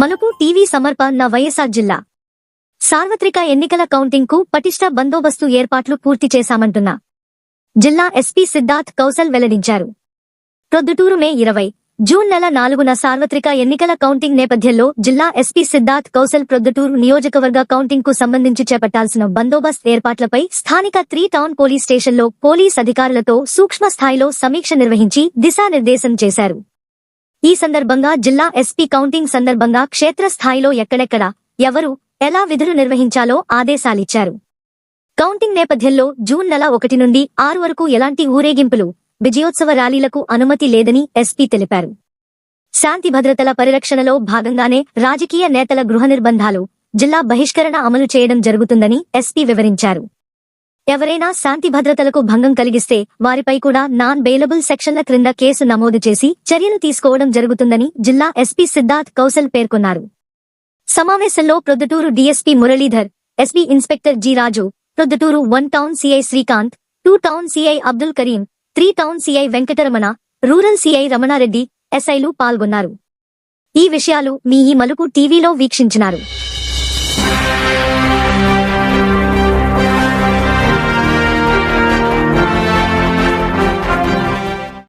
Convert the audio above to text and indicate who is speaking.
Speaker 1: మలుపు టీవీ సమర్పణ వైఎస్ఆర్ జిల్లా. సార్వత్రిక ఎన్నికల కౌంటింగ్కు పటిష్ట బందోబస్తు ఏర్పాట్లు పూర్తి చేశామంటున్నా జిల్లా ఎస్పీ సిద్ధార్థ్ కౌశల్ వెల్లడించారు. ప్రొద్దుటూరు మే ఇరవై జూన్ నెల నాలుగున సార్వత్రిక ఎన్నికల కౌంటింగ్ నేపథ్యంలో జిల్లా ఎస్పీ సిద్ధార్థ్ కౌశల్ ప్రొద్దుటూరు నియోజకవర్గ కౌంటింగ్కు సంబంధించి చేపట్టాల్సిన బందోబస్త్ ఏర్పాట్లపై స్థానిక త్రీ టౌన్ పోలీస్ స్టేషన్లో పోలీస్ అధికారులతో సూక్ష్మ స్థాయిలో సమీక్ష నిర్వహించి దిశానిర్దేశం చేశారు. ఈ సందర్భంగా జిల్లా ఎస్పీ కౌంటింగ్ సందర్భంగా క్షేత్రస్థాయిలో ఎక్కడెక్కడ ఎవరు ఎలా విధులు నిర్వహించాలో ఆదేశాలిచ్చారు. కౌంటింగ్ నేపథ్యంలో జూన్ నెల ఒకటి నుండి ఆరు వరకు ఎలాంటి ఊరేగింపులు విజయోత్సవ ర్యాలీలకు అనుమతి లేదని ఎస్పీ తెలిపారు. శాంతి భద్రతల పరిరక్షణలో భాగంగానే రాజకీయ నేతల గృహ నిర్బంధాలు జిల్లా బహిష్కరణ అమలు చేయడం జరుగుతుందని ఎస్పీ వివరించారు. ఎవరైనా శాంతి భద్రతలకు భంగం కలిగిస్తే వారిపై కూడా నాన్ బెయిలబుల్ సెక్షన్ల క్రింద కేసు నమోదు చేసి చర్యలు తీసుకోవడం జరుగుతుందని జిల్లా ఎస్పీ సిద్ధార్థ్ కౌశల్ పేర్కొన్నారు. సమావేశంలో Proddatur DSP Muralidhar SP inspector G Raju Proddatur one town CI Srikanth two town CI Abdul Karim three town CI Venkataramana rural CI Ramana Reddy ఎస్ఐలు పాల్గొన్నారు. ఈ విషయాలు మీ ఈ మలుపు టీవీలో వీక్షించినారు.